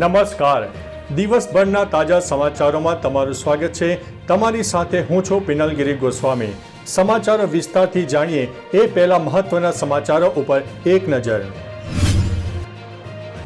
નમસ્કાર. દિવસભરના તાજા સમાચારોમાં તમારું સ્વાગત છે. તમારી સાથે હું છું પિનલગીરી ગોસ્વામી. સમાચારો વિસ્તારથી જાણીએ એ પહેલા મહત્વના સમાચારો ઉપર એક નજર.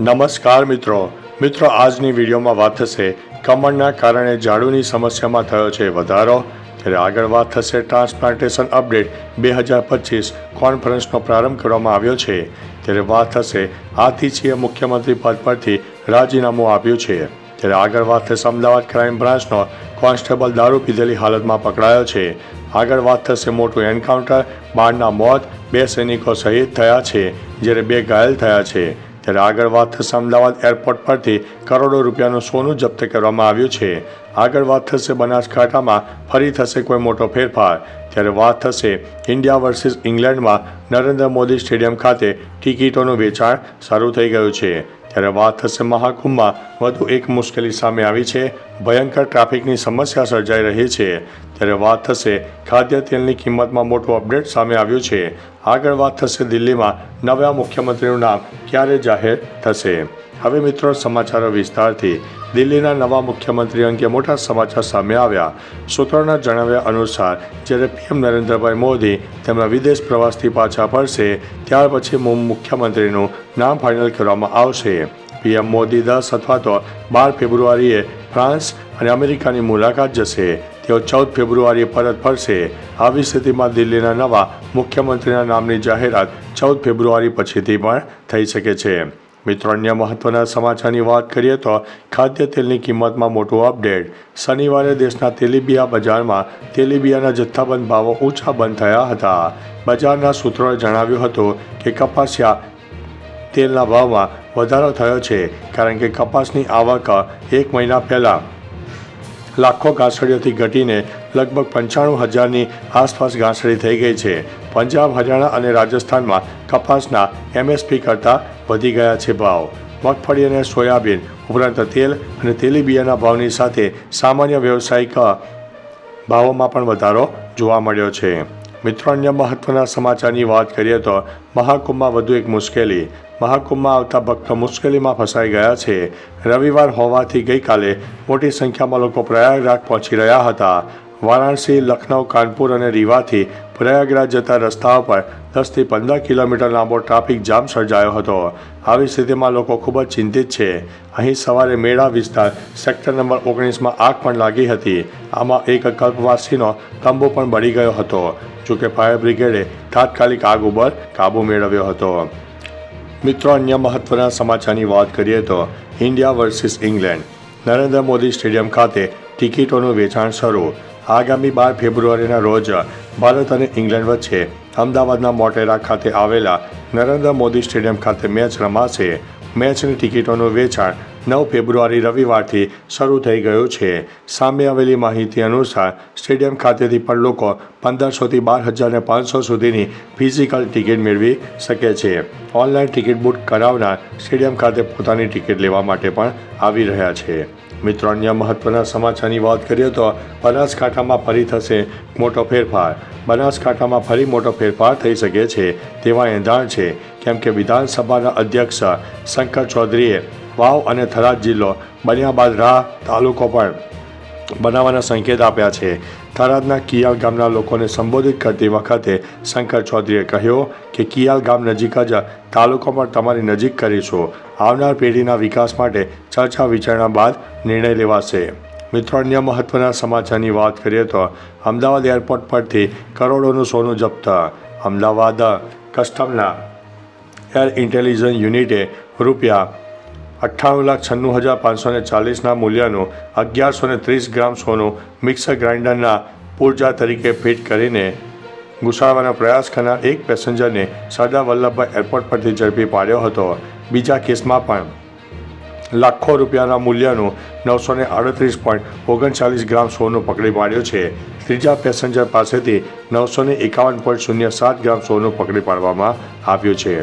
નમસ્કાર મિત્રો. મિત્રો, આજની વિડીયોમાં વાત થશે કમળના કારણે ઝાડુની સમસ્યામાં થયો છે વધારો. ત્યારે આગળ વાત થશે ટ્રાન્સપ્લાન્ટેશન અપડેટ બે હજાર પચીસ કોન્ફરન્સનો પ્રારંભ કરવામાં આવ્યો છે. ત્યારે વાત થશે આથી મુખ્યમંત્રી પદ પરથી રાજીનામું આપ્યું છે. ત્યારે આગળ વાત થશે અમદાવાદ ક્રાઇમ બ્રાન્ચનો. કોન્સ્ટેબલ દારૂ પીધેલી હાલતમાં પકડાયો છે. આગળ વાત થશે મોટું એન્કાઉન્ટર. બારના મોત બે સૈનિકો શહીદ થયા છે, જ્યારે બે ઘાયલ થયા છે. ત્યારે આગળ વાત થશે અમદાવાદ એરપોર્ટ પરથી કરોડો રૂપિયાનું સોનું જપ્ત કરવામાં આવ્યું છે. આગળ વાત થશે બનાસકાંઠામાં. ફરી થશે કોઈ મોટો ફેરફાર. ત્યારે વાત થશે ઇન્ડિયા વર્સિસ ઇંગ્લેન્ડમાં નરેન્દ્ર મોદી સ્ટેડિયમ ખાતે ટિકિટોનું વેચાણ શરૂ થઈ ગયું છે. ત્યારે વાત થશે મહાકુંભમાં. વધુ એક મુશ્કેલી સામે આવી છે. ભયંકર ટ્રાફિકની સમસ્યા સર્જાઈ રહી છે. ત્યારે વાત થશે ખાદ્ય તેલની કિંમતમાં મોટું અપડેટ સામે આવ્યું છે. આગળ વાત થશે દિલ્હીમાં. નવા મુખ્યમંત્રીનું નામ ક્યારે જાહેર થશે? હવે મિત્રો, સમાચારો વિસ્તારથી. દિલ્હીના નવા મુખ્યમંત્રી અંગે મોટા સમાચાર સામે આવ્યા. સૂત્રોના જણાવ્યા અનુસાર, જ્યારે પીએમ નરેન્દ્રભાઈ મોદી તેમના વિદેશ પ્રવાસથી પાછા ફરશે, ત્યાર પછી મુખ્યમંત્રીનું નામ ફાઇનલ કરવામાં આવશે. પીએમ મોદી દસ અથવા તો બાર ફેબ્રુઆરીએ ફ્રાન્સ અને અમેરિકાની મુલાકાત જશે. તેઓ ચૌદ ફેબ્રુઆરીએ પરત ફરશે. આવી સ્થિતિમાં દિલ્હીના નવા મુખ્યમંત્રીના નામની જાહેરાત ચૌદ ફેબ્રુઆરી પછીથી પણ થઈ શકે છે. મિત્રો, અન્ય મહત્વના સમાચારની વાત કરીએ તો ખાદ્ય તેલની કિંમતમાં મોટો અપડેટ શનિવારે દેશના તેલીબિયા બજારમાં તેલીબિયાના જથ્થાબંધ ભાવો ઊંચા બંધ થયા હતા. બજારના સૂત્રોએ જણાવ્યું હતું કે કપાસિયા તેલના ભાવમાં વધારો થયો છે, કારણ કે કપાસની આવક એક મહિના પહેલાં લાખો ગાંસડીઓથી ઘટીને લગભગ પંચાણું હજારની આસપાસ ગાંસડી થઈ ગઈ છે. પંજાબ, હરિયાણા અને રાજસ્થાનમાં કપાસના એમએસપી કરતાં વધી ગયા છે ભાવ. મગફળી અને સોયાબીન, ઉપરાંત તેલ અને તેલીબિયાના ભાવની સાથે સામાન્ય વ્યવસાયિક ભાવોમાં પણ વધારો જોવા મળ્યો છે. મિત્રો, અન્ય મહત્વના સમાચારની વાત કરીએ તો મહાકુંભમાં વધુ એક મુશ્કેલી. મહાકુંભમાં આવતા ભક્તો મુશ્કેલીમાં ફસાઈ ગયા છે. રવિવાર હોવાથી ગઈકાલે મોટી સંખ્યામાં લોકો પ્રયાગરાજ પહોંચી રહ્યા હતા. વારાણસી લખનઉ કાનપુર અને રીવાથી પ્રયાગરાજ જતા રસ્તાઓ પર દસથી પંદર કિલોમીટર લાંબો ટ્રાફિક જામ સર્જાયો હતો. આવી સ્થિતિમાં લોકો ખૂબ જ ચિંતિત છે. અહીં સવારે મેળા વિસ્તાર સેક્ટર નંબર ઓગણીસમાં આગ પણ લાગી હતી. આમાં એક કલ્પવાસીનો તંબુ પણ બળી ગયો હતો, જોકે ફાયર બ્રિગેડે તાત્કાલિક આગ ઉપર કાબૂ મેળવ્યો હતો. મિત્રો, અન્ય મહત્વના સમાચારની વાત કરીએ તો India versus England. Narendra Modi stadium ખાતે ટિકિટોનું વેચાણ શરૂ. આગામી બાર ફેબ્રુઆરીના રોજ ભારત અને ઇંગ્લેન્ડ વચ્ચે અમદાવાદના મોટેરા ખાતે આવેલા નરેન્દ્ર મોદી સ્ટેડિયમ ખાતે મેચ રમાશે. મેચની ટિકિટોનું વેચાણ નવ ફેબ્રુઆરી રવિવારથી શરૂ થઈ ગયું છે. સામે આવેલી માહિતી અનુસાર સ્ટેડિયમ ખાતેથી પણ લોકો પંદરસોથી બાર હજાર ને પાંચસો સુધીની ફિઝિકલ ટિકિટ મેળવી શકે છે. ઓનલાઈન ટિકિટ બુક કરાવનાર સ્ટેડિયમ ખાતે પોતાની ટિકિટ લેવા માટે પણ આવી રહ્યા છે. મિત્રો, અન્ય મહત્વના સમાચારની વાત કરીએ તો બનાસકાંઠામાં ફરી થશે મોટો ફેરફાર. બનાસકાંઠામાં ફરી મોટો ફેરફાર થઈ શકે છે તેવા એંધાણ છે. કેમ કે વિધાનસભાના અધ્યક્ષ શંકર ચૌધરીએ વાવ અને થરાદ જિલ્લો બન્યા બાદ રાહ તાલુકો પણ બનાવવાના સંકેત આપ્યા છે. થરાદના કિયાલ ગામના લોકોને સંબોધિત કરતી વખતે શંકર ચૌધરીએ કહ્યું કે કિયાલ ગામ નજીક જ તાલુકો પણ તમારી નજીક કરીશું. આવનાર પેઢીના વિકાસ માટે ચર્ચા વિચારણા બાદ નિર્ણય લેવાશે. મિત્રો, અન્ય મહત્વના સમાચારની વાત કરીએ તો અમદાવાદ એરપોર્ટ પરથી કરોડોનું સોનું જપ્ત. અમદાવાદ કસ્ટમના એર ઇન્ટેલિજન્સ યુનિટે રૂપિયા અઠ્ઠાણું લાખ છન્નું હજાર પાંચસો ને ચાલીસના મૂલ્યનું અગિયારસો ને ત્રીસ ગ્રામ સોનું મિક્સર ગ્રાઇન્ડરના પૂર્જા તરીકે ફિટ કરીને ઘુસાડવાનો પ્રયાસ કરનાર એક પેસેન્જરને સરદાર વલ્લભભાઈ એરપોર્ટ પરથી ઝડપી પાડ્યો હતો. બીજા કેસમાં પણ લાખો રૂપિયાના મૂલ્યનું નવસો ને આડત્રીસ પોઈન્ટ ઓગણચાલીસ ગ્રામ સોનું પકડી પાડ્યું છે. ત્રીજા પેસેન્જર પાસેથી નવસો ને એકાવન પોઈન્ટ શૂન્ય સાત ગ્રામ સોનું પકડી પાડવામાં આવ્યું છે.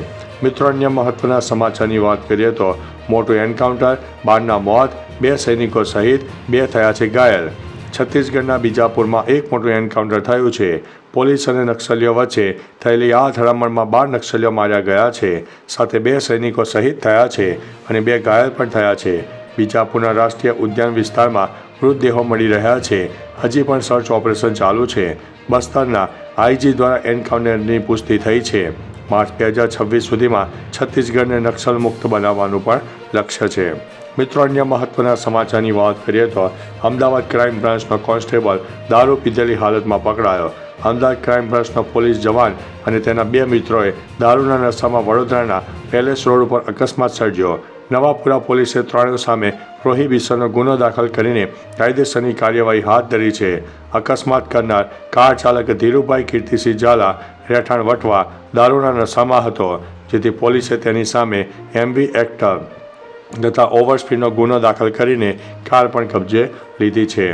મિત્રો અન્ય મહત્વના સમાચારની વાત કરીએ તો મોટું એન્કાઉન્ટર, બારના મોત, બે સૈનિકો સહિત બે થયા છે ઘાયલ. છત્તીસગઢના બીજાપુરમાં એક મોટું એન્કાઉન્ટર થયું છે. પોલીસ અને નક્સલીઓ વચ્ચે થયેલી આ અથડામણમાં બાર નક્સલીઓ માર્યા ગયા છે. સાથે બે સૈનિકો શહીદ થયા છે અને બે ઘાયલ પણ થયા છે. બીજાપુરના રાષ્ટ્રીય ઉદ્યાન વિસ્તારમાં મૃતદેહો મળી રહ્યા છે. હજી પણ સર્ચ ઓપરેશન ચાલુ છે. બસ્તરના આઈજી દ્વારા એન્કાઉન્ટરની પુષ્ટિ થઈ છે. માર્ચ બે હજાર છવ્વીસ સુધીમાં છત્તીસગઢને નક્સલ મુક્ત બનાવવાનું પણ લક્ષ્ય છે. મિત્રો, અન્ય મહત્વના સમાચારની વાત કરીએ તો અમદાવાદ ક્રાઇમ બ્રાન્ચનો કોન્સ્ટેબલ દારૂ પીધેલી હાલતમાં પકડાયો. અમદાવાદ ક્રાઇમ બ્રાન્ચનો પોલીસ જવાન અને તેના બે મિત્રોએ દારૂના નશામાં વડોદરાના પેલેસ રોડ ઉપર અકસ્માત સર્જ્યો. નવાપુરા પોલીસે ત્રણેય સામે પ્રોહિબિશનનો ગુનો દાખલ કરીને કાયદેસરની કાર્યવાહી હાથ ધરી છે. અકસ્માત કરનાર કાર ચાલક ધીરુભાઈ કીર્તિસિંહ ઝાલા રહેઠાણ વટવા દારૂના નશામાં હતો, જેથી પોલીસે તેની સામે એમવી એક્ટ તથા ઓવરસ્પીડનો ગુનો દાખલ કરીને કાર પણ કબજે લીધી છે.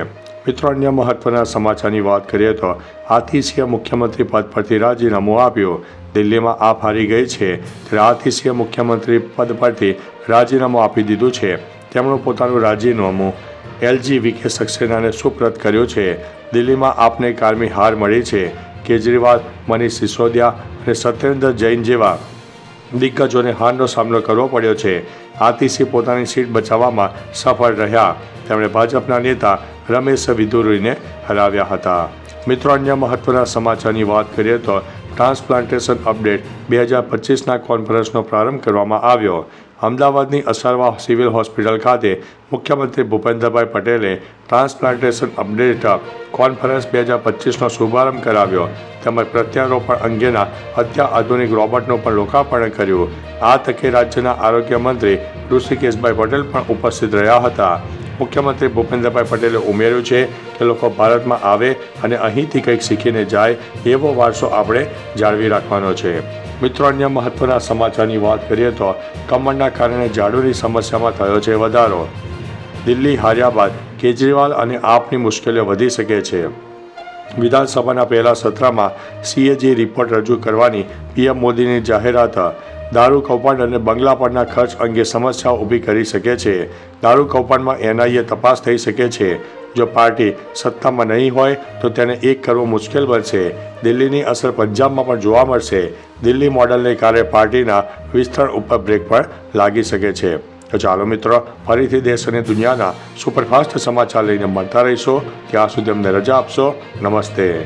મિત્રો, અન્ય મહત્વના સમાચારની વાત કરીએ તો આતિશીએ મુખ્યમંત્રી પદ પરથી રાજીનામું આપ્યું. દિલ્હીમાં આપ હારી ગઈ છે. ત્યારે આતિશીએ મુખ્યમંત્રી પદ પરથી રાજીનામું આપી દીધું છે. તેમણે પોતાનું રાજીનામું એલજી વિકે સક્સેનાને સુપ્રત કર્યું છે. દિલ્હીમાં આપને કારમી હાર મળી છે. કેજરીવાલ, મનીષ સિસોદિયા અને સત્યેન્દ્ર જૈન જેવા દિગ્ગજોને હારનો સામનો કરવો પડ્યો છે. આતિશી પોતાની સીટ બચાવવામાં સફળ રહ્યા. તેમણે ભાજપના નેતા રમેશ વિદુરીને હરાવ્યા હતા. મિત્રો, અન્ય મહત્વના સમાચારની વાત કરીએ તો ટ્રાન્સપ્લાન્ટેશન અપડેટ બે હજાર પચીસના કોન્ફરન્સનો પ્રારંભ કરવામાં આવ્યો. અમદાવાદની અસારવા સિવિલ હોસ્પિટલ ખાતે મુખ્યમંત્રી ભૂપેન્દ્રભાઈ પટેલે ટ્રાન્સપ્લાન્ટેશન અપડેટ કોન્ફરન્સ બે હજાર પચીસનો શુભારંભ કરાવ્યો. તેમજ પ્રત્યારોપણ અંગેના અત્યાધુનિક રોબોટનું પણ લોકાર્પણ કર્યું. આ તકે રાજ્યના આરોગ્ય મંત્રી ઋષિકેશભાઈ પટેલ પણ ઉપસ્થિત રહ્યા હતા. મુખ્યમંત્રી ભૂપેન્દ્રભાઈ પટેલે ઉમેર્યું છે કે લોકો ભારતમાં આવે અને અહીંથી કંઈક શીખીને જાય એવો વારસો આપણે જાળવી રાખવાનો છે. મિત્રો, અન્ય મહત્વના સમાચારની વાત કરીએ તો કમરના કારણે ઝાડુની સમસ્યામાં થયો છે વધારો. દિલ્હી હાર્યા બાદ કેજરીવાલ અને આપની મુશ્કેલીઓ વધી શકે છે. વિધાનસભાના પહેલા સત્રમાં સીએજી રિપોર્ટ રજૂ કરવાની પીએમ મોદીની જાહેરાત દારૂ કૌભાંડ અને બંગલા પરના ખર્ચ અંગે સમસ્યાઓ ઊભી કરી શકે છે. દારૂ કૌભાંડમાં એનઆઈએ તપાસ થઈ શકે છે. જો પાર્ટી સત્તામાં નહીં હોય, તો તેને એક કરવું મુશ્કેલ બનશે. દિલ્હીની અસર પંજાબમાં પણ જોવા મળશે. દિલ્હી મોડલને કારણે પાર્ટીના વિસ્તરણ ઉપર બ્રેક પણ લાગી શકે છે. તો ચાલો મિત્રો, ફરીથી દેશ અને દુનિયાના સુપરફાસ્ટ સમાચાર લઈને મળતા રહીશો. ત્યાં સુધી અમને રજા આપશો. નમસ્તે.